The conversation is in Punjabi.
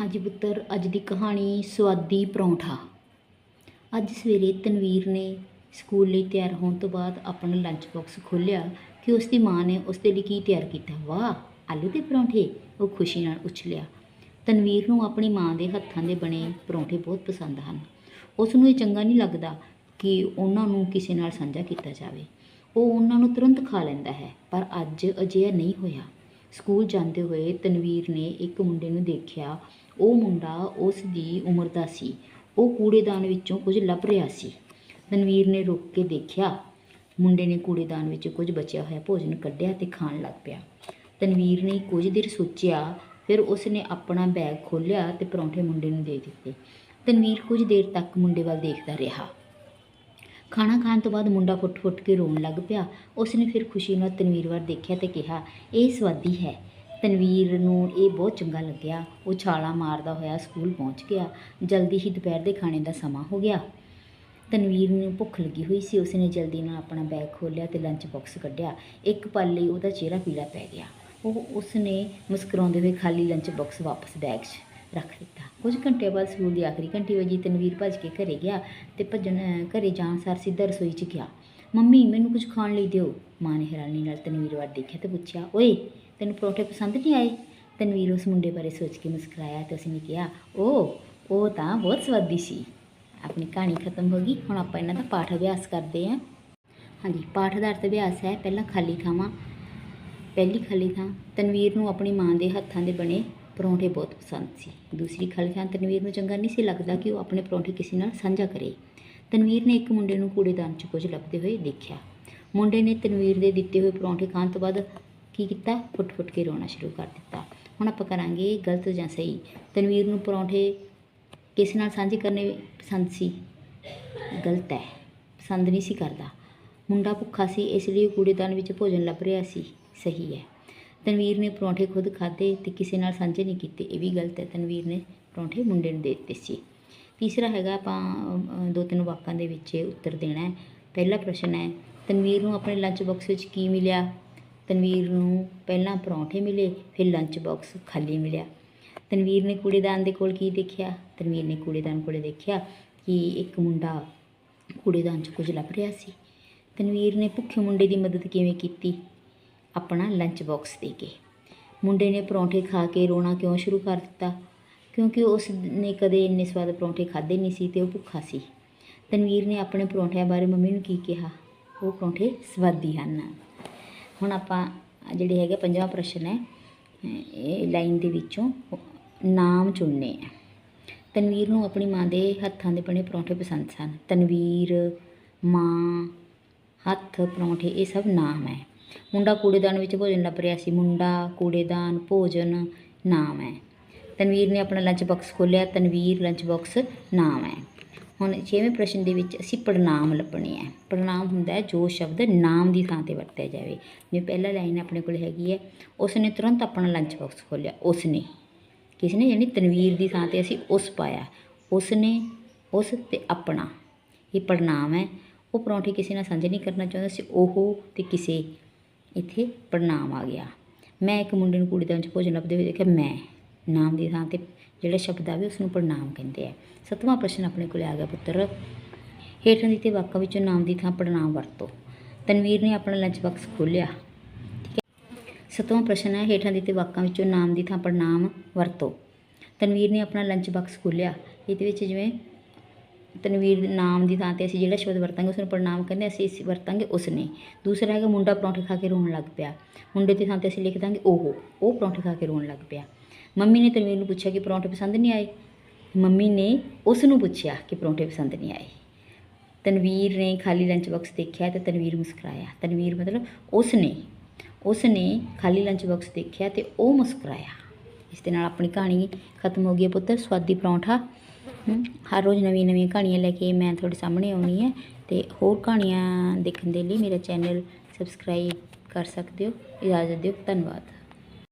ਹਾਂਜੀ ਪੁੱਤਰ, ਅੱਜ ਦੀ ਕਹਾਣੀ ਸਵਾਦੀ ਪਰੌਂਠਾ। ਅੱਜ ਸਵੇਰੇ ਤਨਵੀਰ ਨੇ ਸਕੂਲ ਲਈ ਤਿਆਰ ਹੋਣ ਤੋਂ ਬਾਅਦ ਆਪਣਾ ਲੰਚ ਬਾਕਸ ਖੋਲ੍ਹਿਆ ਕਿ ਉਸ ਦੀ ਮਾਂ ਨੇ ਉਸ ਦੇ ਲਈ ਕੀ ਤਿਆਰ ਕੀਤਾ। ਵਾਹ, ਆਲੂ ਦੇ ਪਰੌਂਠੇ, ਉਹ ਖੁਸ਼ੀ ਨਾਲ ਉਛਲਿਆ। ਤਨਵੀਰ ਨੂੰ ਆਪਣੀ ਮਾਂ ਦੇ ਹੱਥਾਂ ਦੇ ਬਣੇ ਪਰੌਂਠੇ ਬਹੁਤ ਪਸੰਦ ਹਨ। ਉਸ ਨੂੰ ਇਹ ਚੰਗਾ ਨਹੀਂ ਲੱਗਦਾ ਕਿ ਉਹਨਾਂ ਨੂੰ ਕਿਸੇ ਨਾਲ ਸਾਂਝਾ ਕੀਤਾ ਜਾਵੇ। ਉਹ ਉਹਨਾਂ ਨੂੰ ਤੁਰੰਤ ਖਾ ਲੈਂਦਾ ਹੈ, ਪਰ ਅੱਜ ਅਜਿਹਾ ਨਹੀਂ ਹੋਇਆ। ਸਕੂਲ ਜਾਂਦੇ ਹੋਏ ਤਨਵੀਰ ਨੇ ਇੱਕ ਮੁੰਡੇ ਨੂੰ ਦੇਖਿਆ ਉਹ ਮੁੰਡਾ ਉਸ ਦੀ ਉਮਰ ਦਾ ਸੀ। ਉਹ ਕੂੜੇਦਾਨ ਵਿੱਚੋਂ ਕੁਝ ਲੱਭ ਰਿਹਾ ਸੀ। ਤਨਵੀਰ ਨੇ ਰੁਕ ਕੇ ਦੇਖਿਆ। ਮੁੰਡੇ ਨੇ ਕੂੜੇਦਾਨ ਵਿੱਚ ਕੁਝ ਬਚਿਆ ਹੋਇਆ ਭੋਜਨ ਕੱਢਿਆ ਤੇ ਖਾਣ ਲੱਗ ਪਿਆ। ਤਨਵੀਰ ਨੇ ਕੁਝ ਦੇਰ ਸੋਚਿਆ, ਫਿਰ ਉਸ ਨੇ ਆਪਣਾ ਬੈਗ ਖੋਲ੍ਹਿਆ ਤੇ ਪਰੌਂਠੇ ਮੁੰਡੇ ਨੂੰ ਦੇ ਦਿੱਤੇ। ਤਨਵੀਰ ਕੁਝ ਦੇਰ ਤੱਕ ਮੁੰਡੇ ਵੱਲ ਦੇਖਦਾ ਰਿਹਾ। ਖਾਣਾ ਖਾਣ ਤੋਂ ਬਾਅਦ ਮੁੰਡਾ ਫੁੱਟ-ਫੁੱਟ ਕੇ ਰੋਣ ਲੱਗ ਪਿਆ। ਉਸ ਨੇ ਫਿਰ ਖੁਸ਼ੀ ਨਾਲ ਤਨਵੀਰ ਵੱਲ ਦੇਖਿਆ ਤੇ ਕਿਹਾ, ਇਹ ਸਵਾਦੀ ਹੈ। ਤਨਵੀਰ ਨੂੰ ਇਹ ਬਹੁਤ ਚੰਗਾ ਲੱਗਿਆ। ਉਹ ਛਾਲਾਂ ਮਾਰਦਾ ਹੋਇਆ ਸਕੂਲ ਪਹੁੰਚ ਗਿਆ। ਜਲਦੀ ਹੀ ਦੁਪਹਿਰ ਦੇ ਖਾਣੇ ਦਾ ਸਮਾਂ ਹੋ ਗਿਆ। ਤਨਵੀਰ ਨੂੰ ਭੁੱਖ ਲੱਗੀ ਹੋਈ ਸੀ। ਉਸਨੇ ਜਲਦੀ ਨਾਲ ਆਪਣਾ ਬੈਗ ਖੋਲ੍ਹਿਆ ਤੇ ਲੰਚ ਬਾਕਸ ਕੱਢਿਆ। ਇੱਕ ਪਲ ਲਈ ਉਹਦਾ ਚਿਹਰਾ ਪੀਲਾ ਪੈ ਗਿਆ। ਉਹ ਉਸਨੇ ਮੁਸਕਰਾਉਂਦੇ ਹੋਏ ਖਾਲੀ ਲੰਚ ਬਾਕਸ ਵਾਪਸ ਬੈਗ 'ਚ ਰੱਖ ਦਿੱਤਾ। ਕੁਝ ਘੰਟੇ ਬਾਅਦ ਸਕੂਲ ਦੀ ਆਖਰੀ ਘੰਟੀ ਵੱਜੀ ਤਨਵੀਰ ਭੱਜ ਕੇ ਘਰੇ ਗਿਆ ਤੇ ਭੱਜਣ, ਘਰੇ ਜਾਣ ਸਾਰ ਸਿੱਧਾ ਰਸੋਈ 'ਚ ਗਿਆ। ਮੰਮੀ, ਮੈਨੂੰ ਕੁਝ ਖਾਣ ਲਈ ਦਿਓ। ਮਾਂ ਨੇ ਹੈਰਾਨੀ ਨਾਲ ਤਨਵੀਰ ਵੱਲ ਦੇਖਿਆ ਤੇ ਪੁੱਛਿਆ, ਓਏ ਤੈਨੂੰ ਪਰੌਂਠੇ ਪਸੰਦ ਨਹੀਂ ਆਏ? ਤਨਵੀਰ ਉਸ ਮੁੰਡੇ ਬਾਰੇ ਸੋਚ ਕੇ ਮੁਸਕਰਾਇਆ ਤੇ ਉਸਨੇ ਕਿਹਾ ਓ ਉਹ ਤਾਂ ਬਹੁਤ ਸਵਾਦੀ ਸੀ। ਆਪਣੀ ਕਹਾਣੀ ਖਤਮ ਹੋ ਗਈ, ਹੁਣ ਆਪਾਂ ਇਹਨਾਂ ਦਾ ਪਾਠ ਅਭਿਆਸ ਕਰਦੇ ਹਾਂ ਹਾਂਜੀ, ਪਾਠ ਦਾ ਅਰਥ ਅਭਿਆਸ ਹੈ, ਪਹਿਲਾਂ ਖਾਲੀ ਥਾਵਾਂ, ਪਹਿਲੀ ਖਾਲੀ ਥਾਂ। ਤਨਵੀਰ ਨੂੰ ਆਪਣੀ ਮਾਂ ਦੇ ਹੱਥਾਂ ਦੇ ਬਣੇ ਪਰੌਂਠੇ ਬਹੁਤ ਪਸੰਦ ਸੀ। ਦੂਸਰੀ ਖਾਲੀ ਥਾਂ ਤਨਵੀਰ ਨੂੰ ਚੰਗਾ ਨਹੀਂ ਸੀ ਲੱਗਦਾ ਕਿ ਉਹ ਆਪਣੇ ਪਰੌਂਠੇ ਕਿਸੇ ਨਾਲ ਸਾਂਝਾ ਕਰੇ। ਤਨਵੀਰ ਨੇ ਇੱਕ ਮੁੰਡੇ ਨੂੰ ਕੂੜੇਦਾਨ 'ਚ ਕੁਝ ਲੱਭਦੇ ਹੋਏ ਦੇਖਿਆ। ਮੁੰਡੇ ਨੇ ਤਨਵੀਰ ਦੇ ਦਿੱਤੇ ਹੋਏ ਪਰੌਂਠੇ ਖਾਣ ਤੋਂ ਬਾਅਦ ਕੀ ਕੀਤਾ? ਫੁੱਟ-ਫੁੱਟ ਕੇ ਰੋਣਾ ਸ਼ੁਰੂ ਕਰ ਦਿੱਤਾ। ਹੁਣ ਆਪਾਂ ਕਰਾਂਗੇ ਗਲਤ ਜਾਂ ਸਹੀ। ਤਨਵੀਰ ਨੂੰ ਪਰੌਂਠੇ ਕਿਸ ਨਾਲ ਸਾਂਝੇ ਕਰਨੇ ਪਸੰਦ ਸੀ? ਗਲਤ ਹੈ। ਪਸੰਦ ਨਹੀਂ ਸੀ ਕਰਦਾ। ਮੁੰਡਾ ਭੁੱਖਾ ਸੀ, ਇਸ ਲਈ ਉਹ ਕੂੜੇਦਾਨ ਵਿੱਚ ਭੋਜਨ ਲੱਭ ਰਿਹਾ ਸੀ। ਸਹੀ ਹੈ। ਤਨਵੀਰ ਨੇ ਪਰੌਂਠੇ ਖੁਦ ਖਾਦੇ ਤੇ ਕਿਸੇ ਨਾਲ ਸਾਂਝੇ ਨਹੀਂ ਕੀਤੇ। ਇਹ ਵੀ ਗਲਤ ਹੈ। ਤਨਵੀਰ ਨੇ ਪਰੌਂਠੇ ਮੁੰਡੇ ਨੂੰ ਦੇ ਦਿੱਤੇ ਸੀ। ਤੀਸਰਾ ਹੈਗਾ ਆਪਾਂ ਦੋ ਤਿੰਨ ਵਾਕਾਂ ਦੇ ਵਿੱਚ ਉੱਤਰ ਦੇਣਾ ਹੈ। ਪਹਿਲਾ ਪ੍ਰਸ਼ਨ ਹੈ, ਤਨਵੀਰ ਨੂੰ ਆਪਣੇ ਲੰਚ ਬਾਕਸ ਵਿੱਚ ਕੀ ਮਿਲਿਆ? ਤਨਵੀਰ ਨੂੰ ਪਹਿਲਾਂ ਪਰੌਂਠੇ ਮਿਲੇ, ਫਿਰ ਲੰਚ ਬਾਕਸ ਖਾਲੀ ਮਿਲਿਆ। ਤਨਵੀਰ ਨੇ ਕੂੜੇਦਾਨ ਦੇ ਕੋਲ ਕੀ ਦੇਖਿਆ? ਤਨਵੀਰ ਨੇ ਕੂੜੇਦਾਨ ਕੋਲ ਦੇਖਿਆ ਕਿ ਇੱਕ ਮੁੰਡਾ ਕੂੜੇਦਾਨ 'ਚ ਕੁਝ ਲੱਭ ਰਿਹਾ ਸੀ। ਤਨਵੀਰ ਨੇ ਭੁੱਖੇ ਮੁੰਡੇ ਦੀ ਮਦਦ ਕਿਵੇਂ ਕੀਤੀ? ਆਪਣਾ ਲੰਚ ਬਾਕਸ ਦੇ ਕੇ। ਮੁੰਡੇ ਨੇ ਪਰੌਂਠੇ ਖਾ ਕੇ ਰੋਣਾ ਕਿਉਂ ਸ਼ੁਰੂ ਕਰ ਦਿੱਤਾ? ਕਿਉਂਕਿ ਉਸ ਨੇ ਕਦੇ ਇੰਨੇ ਸਵਾਦ ਪਰੌਂਠੇ ਖਾਦੇ ਨਹੀਂ ਸੀ ਤੇ ਉਹ ਭੁੱਖਾ ਸੀ। ਤਨਵੀਰ ਨੇ ਆਪਣੇ ਪਰੌਂਠਿਆਂ ਬਾਰੇ ਮੰਮੀ ਨੂੰ ਕੀ ਕਿਹਾ? ਉਹ ਪਰੌਂਠੇ ਸਵਾਦੀ ਹਨ। ਹੁਣ ਆਪਾਂ ਜਿਹੜੇ ਹੈਗੇ ਪੰਜਵਾਂ ਪ੍ਰਸ਼ਨ ਹੈ ਇਹ ਲਾਈਨ ਦੇ ਵਿੱਚੋਂ ਨਾਮ ਚੁਣਨੇ ਆ। ਤਨਵੀਰ ਨੂੰ ਆਪਣੀ ਮਾਂ ਦੇ ਹੱਥਾਂ ਦੇ ਬਣੇ ਪਰੌਂਠੇ ਪਸੰਦ ਸਨ। ਤਨਵੀਰ, ਮਾਂ, ਹੱਥ, ਪਰੌਂਠੇ, ਇਹ ਸਭ ਨਾਮ ਹੈ। ਮੁੰਡਾ ਕੂੜੇਦਾਨ ਵਿੱਚ ਭੋਜਨ ਲੱਭ ਰਿਹਾ ਸੀ। ਮੁੰਡਾ ਕੂੜੇਦਾਨ, ਭੋਜਨ, ਨਾਮ ਹੈ। ਤਨਵੀਰ ਨੇ ਆਪਣਾ ਲੰਚ ਬਾਕਸ ਖੋਲ੍ਹਿਆ। ਤਨਵੀਰ ਲੰਚ ਬਾਕਸ ਨਾਮ ਹੈ। ਹੁਣ ਛੇਵੇਂ ਪ੍ਰਸ਼ਨ ਦੇ ਵਿੱਚ ਅਸੀਂ ਪੜਨਾਮ ਲੱਭਣੇ ਹੈ ਪੜਨਾਮ ਹੁੰਦਾ ਹੈ ਜੋ ਸ਼ਬਦ ਨਾਮ ਦੀ ਥਾਂ ਤੇ ਵਰਤਿਆ ਜਾਵੇ। ਜਿਵੇਂ ਪਹਿਲਾ ਲਾਈਨ ਆਪਣੇ ਕੋਲ ਹੈਗੀ ਹੈ ਉਸ ਨੇ ਤੁਰੰਤ ਆਪਣਾ ਲੰਚ ਬਾਕਸ ਖੋਲ੍ਹਿਆ। ਉਸ ਨੇ ਕਿਸ ਨੇ ਯਾਨੀ ਤਨਵੀਰ ਦੀ ਥਾਂ ਤੇ ਅਸੀਂ ਉਸ ਪਾਇਆ। ਉਸ ਨੇ ਉਸ ਤੇ ਆਪਣਾ। ਇਹ ਪੜਨਾਮ ਹੈ। ਉਹ ਪਰੌਂਠੇ ਕਿਸੇ ਨਾਲ ਸਾਂਝੇ ਨਹੀਂ ਕਰਨਾ ਚਾਹੁੰਦਾ ਸੀ। ਉਹ ਤੇ ਕਿਸੇ ਇੱਥੇ ਪੜਨਾਮ ਆ ਗਿਆ। ਮੈਂ ਇੱਕ ਮੁੰਡੇ ਨੂੰ ਕੂੜੇਦਾਨ 'ਚ ਭੋਜਨ ਲੱਭਦੇ ਹੋਏ ਦੇਖਿਆ, ਮੈਂ। ਨਾਮ ਦੀ ਥਾਂ ਤੇ ਜਿਹੜਾ ਸ਼ਬਦ ਆਵੇ ਉਸ ਨੂੰ ਪੜਨਾਮ ਕਹਿੰਦੇ ਆ। ਸੱਤਵਾਂ ਪ੍ਰਸ਼ਨ ਆਪਣੇ ਕੋਲ ਆ ਗਿਆ ਪੁੱਤਰ। ਹੇਠਾਂ ਦਿੱਤੇ ਵਾਕਾਂ ਵਿੱਚੋਂ ਨਾਮ ਦੀ ਥਾਂ ਪ੍ਰਣਾਮ ਵਰਤੋ। ਤਨਵੀਰ ਨੇ ਆਪਣਾ ਲੰਚ ਬਾਕਸ ਖੋਲ੍ਹਿਆ। ਠੀਕ ਹੈ। ਸੱਤਵਾਂ ਪ੍ਰਸ਼ਨ ਹੈ, ਹੇਠਾਂ ਦਿੱਤੇ ਵਾਕਾਂ ਵਿੱਚੋਂ ਨਾਮ ਦੀ ਥਾਂ ਪ੍ਰਣਾਮ ਵਰਤੋ। ਤਨਵੀਰ ਨੇ ਆਪਣਾ ਲੰਚ ਬਾਕਸ ਖੋਲ੍ਹਿਆ। ਇਹਦੇ ਵਿੱਚ ਜਿਵੇਂ ਤਨਵੀਰ ਨਾਮ ਦੀ ਥਾਂ ਤੇ ਅਸੀਂ ਜਿਹੜਾ ਸ਼ਬਦ ਵਰਤਾਂਗੇ ਉਸ ਨੂੰ ਪੜਨਾਮ ਕਹਿੰਦੇ ਅਸੀਂ ਇਸ ਵਰਤਾਂਗੇ ਉਸ ਨੇ ਦੂਸਰਾ ਹੈਗਾ ਮੁੰਡਾ ਪਰੌਂਠੇ ਖਾ ਕੇ ਰੋਣ ਲੱਗ ਪਿਆ। ਮੁੰਡੇ ਦੀ ਥਾਂ ਤੇ ਅਸੀਂ ਲਿਖ ਦਾਂਗੇ ਉਹ ਉਹ ਪਰੌਂਠੇ ਖਾ ਕੇ ਰੋਣ ਲੱਗ ਪਿਆ। ਮੰਮੀ ਨੇ ਤਨਵੀਰ ਨੂੰ ਪੁੱਛਿਆ ਕਿ ਪਰੌਂਠੇ ਪਸੰਦ ਨਹੀਂ ਆਏ? ਮੰਮੀ ਨੇ ਉਸ ਨੂੰ ਪੁੱਛਿਆ ਕਿ ਪਰੌਂਠੇ ਪਸੰਦ ਨਹੀਂ ਆਏ। ਤਨਵੀਰ ਨੇ ਖਾਲੀ ਲੰਚ ਬਾਕਸ ਦੇਖਿਆ ਤੇ ਤਨਵੀਰ ਮੁਸਕਰਾਇਆ। ਤਨਵੀਰ ਮਤਲਬ ਉਸ ਨੇ ਉਸ ਨੇ ਖਾਲੀ ਲੰਚ ਬਾਕਸ ਦੇਖਿਆ ਤੇ ਉਹ ਮੁਸਕਰਾਇਆ। ਇਸ ਦੇ ਨਾਲ ਆਪਣੀ ਕਹਾਣੀ ਖਤਮ ਹੋ ਗਈ ਪੁੱਤਰ ਸਵਾਦੀ ਪਰੌਂਠਾ। ਹਰ ਰੋਜ਼ ਨਵੀਂ ਨਵੀਂ ਕਹਾਣੀਆਂ ਲੈ ਕੇ ਮੈਂ ਤੁਹਾਡੇ ਸਾਹਮਣੇ ਆਉਣੀ ਹੈ ਤੇ ਹੋਰ ਕਹਾਣੀਆਂ ਦੇਖਣ ਦੇ ਲਈ ਮੇਰਾ ਚੈਨਲ ਸਬਸਕ੍ਰਾਈਬ ਕਰ ਸਕਦੇ ਹੋ, ਇਜਾਜ਼ਤ ਦਿਓ, ਧੰਨਵਾਦ।